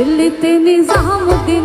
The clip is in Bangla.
দিল্লিতে নিজামুদ্দিন